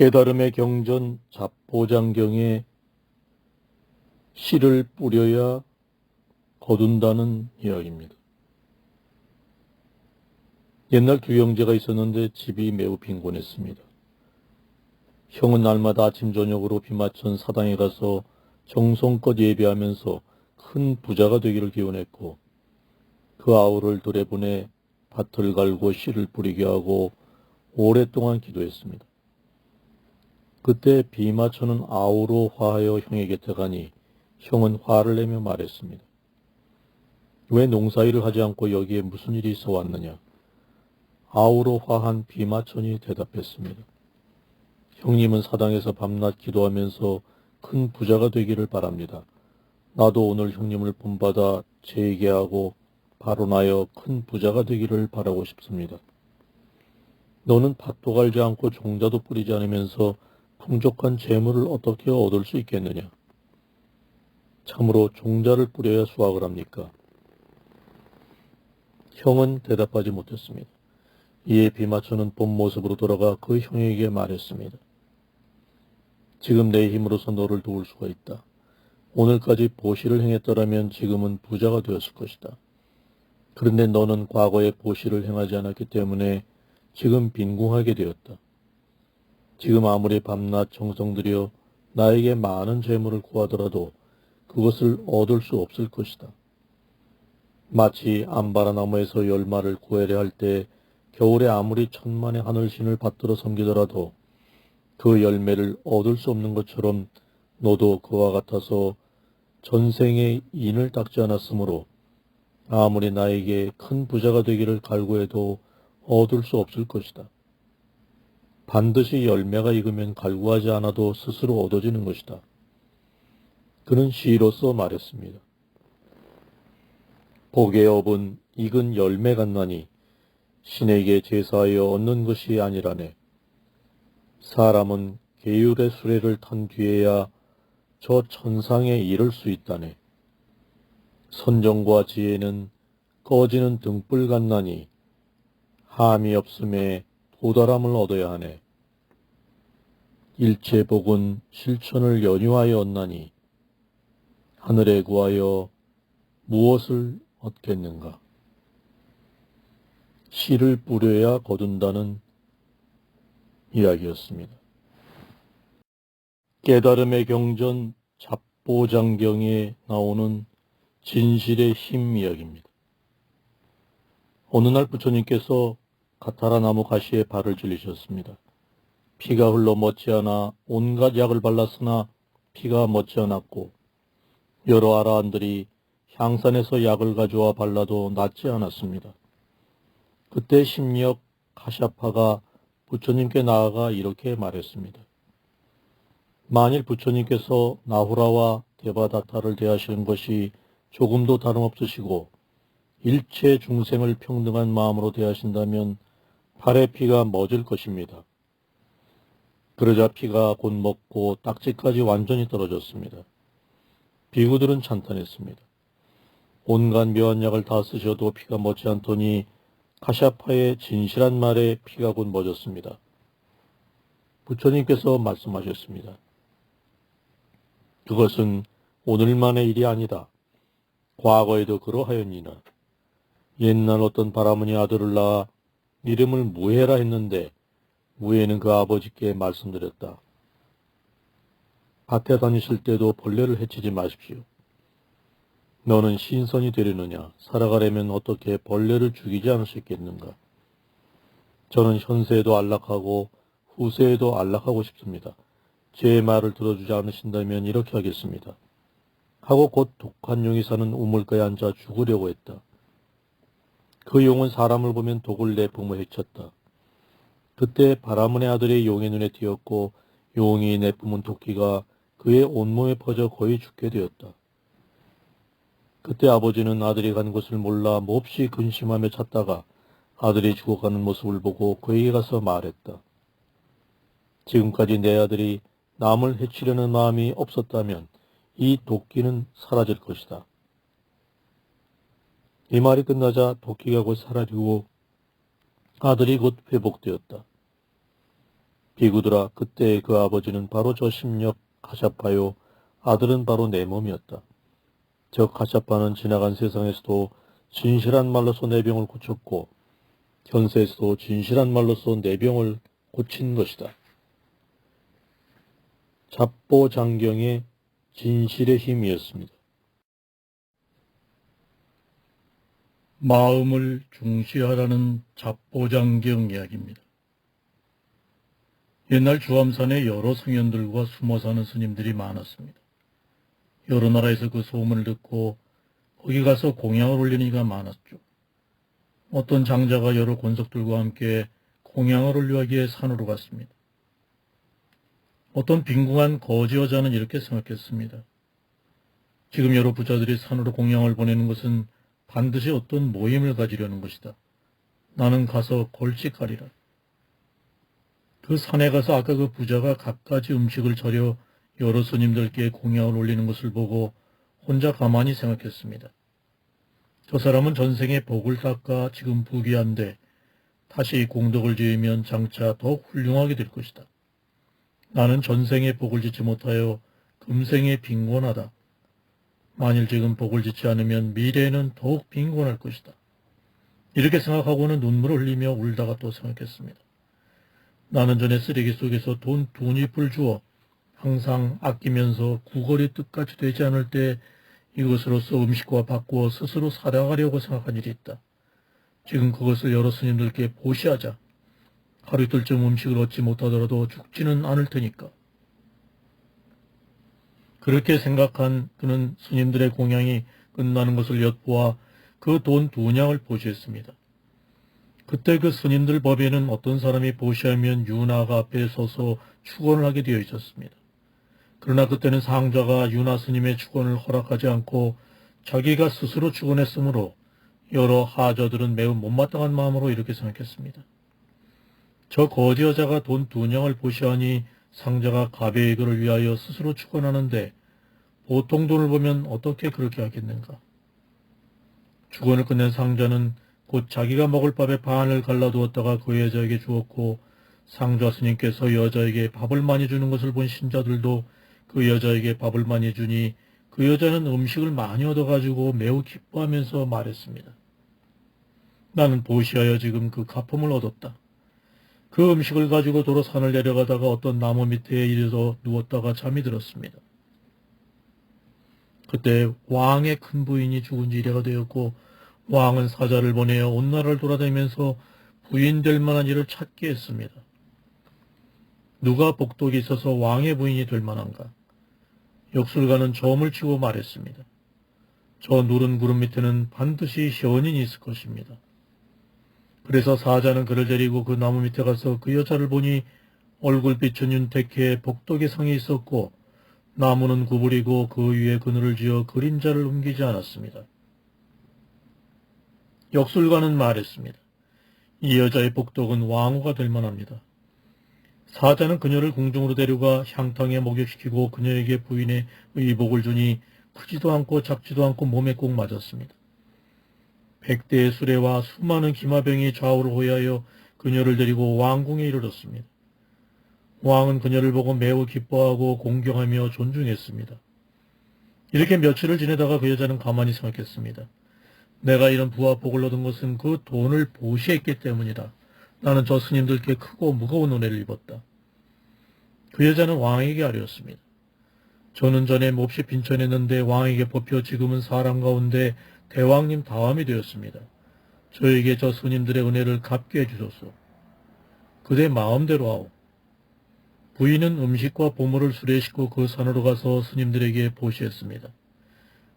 깨달음의 경전 잡보장경에 씨를 뿌려야 거둔다는 이야기입니다. 옛날 두 형제가 있었는데 집이 매우 빈곤했습니다. 형은 날마다 아침 저녁으로 비 맞춘 사당에 가서 정성껏 예배하면서 큰 부자가 되기를 기원했고 그 아우를 들에 보내 밭을 갈고 씨를 뿌리게 하고 오랫동안 기도했습니다. 그때 비 맞추는 아우로 화하여 형의 곁에 가니 형은 화를 내며 말했습니다. 왜 농사일을 하지 않고 여기에 무슨 일이 있어 왔느냐? 아우로 화한 비마천이 대답했습니다. 형님은 사당에서 밤낮 기도하면서 큰 부자가 되기를 바랍니다. 나도 오늘 형님을 본받아 바로 나여 큰 부자가 되기를 바라고 싶습니다. 너는 밭도 갈지 않고 종자도 뿌리지 않으면서 풍족한 재물을 어떻게 얻을 수 있겠느냐? 참으로 종자를 뿌려야 수확을 합니까? 형은 대답하지 못했습니다. 이에 비마초는 본 모습으로 돌아가 그 형에게 말했습니다. 지금 내 힘으로서 너를 도울 수가 있다. 오늘까지 보시를 행했더라면 지금은 부자가 되었을 것이다. 그런데 너는 과거에 보시를 행하지 않았기 때문에 지금 빈궁하게 되었다. 지금 아무리 밤낮 정성 들여 나에게 많은 재물을 구하더라도 그것을 얻을 수 없을 것이다. 마치 암바라나무에서 열마를 구해야 할때 겨울에 아무리 천만의 하늘신을 받들어 섬기더라도 그 열매를 얻을 수 없는 것처럼 너도 그와 같아서 전생에 인을 닦지 않았으므로 아무리 나에게 큰 부자가 되기를 갈구해도 얻을 수 없을 것이다. 반드시 열매가 익으면 갈구하지 않아도 스스로 얻어지는 것이다. 그는 시로써 말했습니다. 복의 업은 익은 열매 같나니 신에게 제사하여 얻는 것이 아니라네. 사람은 계율의 수레를 탄 뒤에야 저 천상에 이를 수 있다네. 선정과 지혜는 꺼지는 등불 같나니 함이 없음에 도달함을 얻어야 하네. 일체복은 실천을 연유하여 얻나니 하늘에 구하여 무엇을 얻겠는가? 씨를 뿌려야 거둔다는 이야기였습니다. 깨달음의 경전 잡보장경에 나오는 진실의 힘 이야기입니다. 어느 날 부처님께서 가타라 나무 가시에 발을 들리셨습니다. 피가 흘러 멎지않아 온갖 약을 발랐으나 피가 멎지않았고 여러 아라한들이 향산에서 약을 가져와 발라도 낫지 않았습니다. 그때 심력 가샤파가 부처님께 나아가 이렇게 말했습니다. 만일 부처님께서 나후라와 데바다타를 대하시는 것이 조금도 다름없으시고 일체 중생을 평등한 마음으로 대하신다면 팔의 피가 멎을 것입니다. 그러자 피가 곧 먹고 딱지까지 완전히 떨어졌습니다. 비구들은 찬탄했습니다. 온갖 묘한 약을 다 쓰셔도 피가 멎지 않더니 카샤파의 진실한 말에 피가 곧 멎었습니다. 부처님께서 말씀하셨습니다. 그것은 오늘만의 일이 아니다. 과거에도 그러하였니나 옛날 어떤 바라문이 아들을 낳아 이름을 무해라 했는데 무해는 그 아버지께 말씀드렸다. 밭에 다니실 때도 벌레를 해치지 마십시오. 너는 신선이 되려느냐? 살아가려면 어떻게 벌레를 죽이지 않을 수 있겠는가? 저는 현세에도 안락하고 후세에도 안락하고 싶습니다. 제 말을 들어주지 않으신다면 이렇게 하겠습니다. 하고 곧 독한 용이 사는 우물가에 앉아 죽으려고 했다. 그 용은 사람을 보면 독을 내뿜어 해쳤다. 그때 바라문의 아들이 용의 눈에 띄었고 용이 내뿜은 도끼가 그의 온몸에 퍼져 거의 죽게 되었다. 그때 아버지는 아들이 간 곳을 몰라 몹시 근심하며 찾다가 아들이 죽어가는 모습을 보고 그에게 가서 말했다. 지금까지 내 아들이 남을 해치려는 마음이 없었다면 이 도끼는 사라질 것이다. 이 말이 끝나자 도끼가 곧 사라지고 아들이 곧 회복되었다. 비구들아 그때 그 아버지는 바로 저 심력 가샤파요 아들은 바로 내 몸이었다. 저 가샤파는 지나간 세상에서도 진실한 말로서 내 병을 고쳤고 현세에서도 진실한 말로서 내 병을 고친 것이다. 잡보 장경의 진실의 힘이었습니다. 마음을 중시하라는 잡보장경 이야기입니다. 옛날 주암산에 여러 성현들과 숨어 사는 스님들이 많았습니다. 여러 나라에서 그 소문을 듣고 거기 가서 공양을 올리는 이가 많았죠. 어떤 장자가 여러 권석들과 함께 공양을 올려하기에 산으로 갔습니다. 어떤 빈궁한 거지 여자는 이렇게 생각했습니다. 지금 여러 부자들이 산으로 공양을 보내는 것은 반드시 어떤 모임을 가지려는 것이다. 나는 가서 걸찍하리라. 그 산에 가서 아까 그 부자가 갖가지 음식을 차려 여러 스님들께 공양을 올리는 것을 보고 혼자 가만히 생각했습니다. 저 사람은 전생에 복을 닦아 지금 부귀한데 다시 공덕을 지으면 장차 더 훌륭하게 될 것이다. 나는 전생에 복을 짓지 못하여 금생에 빈곤하다. 만일 지금 복을 짓지 않으면 미래에는 더욱 빈곤할 것이다. 이렇게 생각하고는 눈물을 흘리며 울다가 또 생각했습니다. 나는 전에 쓰레기 속에서 돈 두 잎을 주어 항상 아끼면서 구걸의 뜻까지 되지 않을 때 이것으로서 음식과 바꾸어 스스로 살아가려고 생각한 일이 있다. 지금 그것을 여러 스님들께 보시하자. 하루 이틀쯤 음식을 얻지 못하더라도 죽지는 않을 테니까. 그렇게 생각한 그는 스님들의 공양이 끝나는 것을 엿보아 그 돈 두 냥을 보시했습니다. 그때 그 스님들 법에는 어떤 사람이 보시하면 윤화가 앞에 서서 축원을 하게 되어 있었습니다. 그러나 그때는 상자가 윤화 스님의 축원을 허락하지 않고 자기가 스스로 축원했으므로 여러 하저들은 매우 못마땅한 마음으로 이렇게 생각했습니다. 저 거지 여자가 돈 두 냥을 보시하니 상자가 가베의 그를 위하여 스스로 축원하는데 보통 돈을 보면 어떻게 그렇게 하겠는가? 축원을 끝낸 상자는 곧 자기가 먹을 밥의 반을 갈라두었다가 그 여자에게 주었고 상좌 스님께서 여자에게 밥을 많이 주는 것을 본 신자들도 그 여자에게 밥을 많이 주니 그 여자는 음식을 많이 얻어가지고 매우 기뻐하면서 말했습니다. 나는 보시하여 지금 그 가품을 얻었다. 그 음식을 가지고 도로 산을 내려가다가 어떤 나무 밑에 이르러 누웠다가 잠이 들었습니다. 그때 왕의 큰 부인이 죽은 지 이래가 되었고 왕은 사자를 보내어 온 나라를 돌아다니면서 부인 될 만한 일을 찾게 했습니다. 누가 복독이 있어서 왕의 부인이 될 만한가? 역술가는 점을 치고 말했습니다. 저 누른 구름 밑에는 반드시 현인이 있을 것입니다. 그래서 사자는 그를 데리고 그 나무 밑에 가서 그 여자를 보니 얼굴빛은 윤택해 복독의 상이 있었고 나무는 구부리고 그 위에 그늘을 지어 그림자를 옮기지 않았습니다. 역술가는 말했습니다. 이 여자의 복독은 왕후가 될 만합니다. 사자는 그녀를 궁중으로 데려가 향탕에 목욕시키고 그녀에게 부인의 의복을 주니 크지도 않고 작지도 않고 몸에 꼭 맞았습니다. 백대의 수레와 수많은 기마병이 좌우를 호위하여 그녀를 데리고 왕궁에 이르렀습니다. 왕은 그녀를 보고 매우 기뻐하고 공경하며 존중했습니다. 이렇게 며칠을 지내다가 그 여자는 가만히 생각했습니다. 내가 이런 부와 복을 얻은 것은 그 돈을 보시했기 때문이다. 나는 저 스님들께 크고 무거운 은혜를 입었다. 그 여자는 왕에게 아뢰었습니다. 저는 전에 몹시 빈천했는데 왕에게 뽑혀 지금은 사람 가운데 대왕님 다음이 되었습니다. 저에게 저 스님들의 은혜를 갚게 해주소서. 그대 마음대로 하오. 부인은 음식과 보물을 수레 싣고 그 산으로 가서 스님들에게 보시했습니다.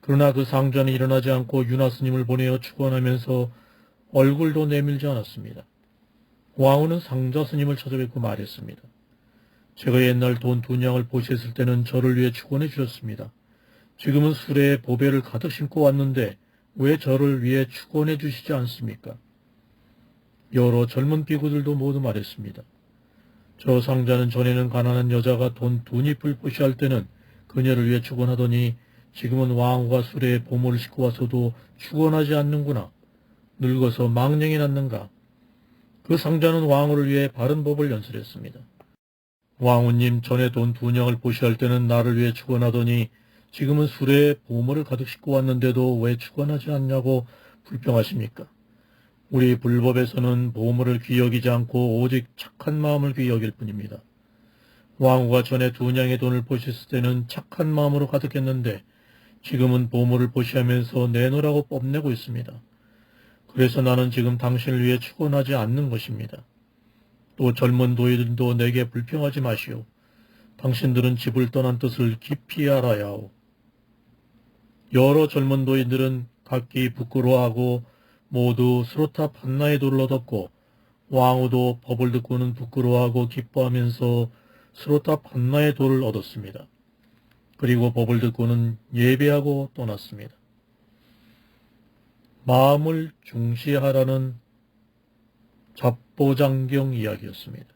그러나 그 상자는 일어나지 않고 윤화 스님을 보내어 축원하면서 얼굴도 내밀지 않았습니다. 왕후는 상자 스님을 찾아뵙고 말했습니다. 제가 옛날 돈 두 냥을 보시했을 때는 저를 위해 축원해 주셨습니다. 지금은 수레에 보배를 가득 심고 왔는데 왜 저를 위해 축원해 주시지 않습니까? 여러 젊은 비구들도 모두 말했습니다. 저 상자는 전에는 가난한 여자가 돈두 잎을 부시할 때는 그녀를 위해 축원하더니 지금은 왕후가 수레에 보물을 싣고 와서도 축원하지 않는구나. 늙어서 망령이 났는가. 그 상자는 왕후를 위해 바른 법을 연설했습니다. 왕후님 전에 돈 두 냥을 보시할 때는 나를 위해 축원하더니 지금은 술에 보물을 가득 싣고 왔는데도 왜 축원하지 않냐고 불평하십니까? 우리 불법에서는 보물을 귀여기지 않고 오직 착한 마음을 귀여길 뿐입니다. 왕후가 전에 두 냥의 돈을 보셨을 때는 착한 마음으로 가득했는데 지금은 보물을 보시하면서 내놓으라고 뽐내고 있습니다. 그래서 나는 지금 당신을 위해 축원하지 않는 것입니다. 또 젊은 노예들도 내게 불평하지 마시오. 당신들은 집을 떠난 뜻을 깊이 알아야 하오. 여러 젊은 노인들은 각기 부끄러워하고 모두 한나의 돌을 얻었고 왕후도 법을 듣고는 부끄러워하고 기뻐하면서 스로탑 한나의 돌을 얻었습니다. 그리고 법을 듣고는 예배하고 떠났습니다. 마음을 중시하라는 잡보장경 이야기였습니다.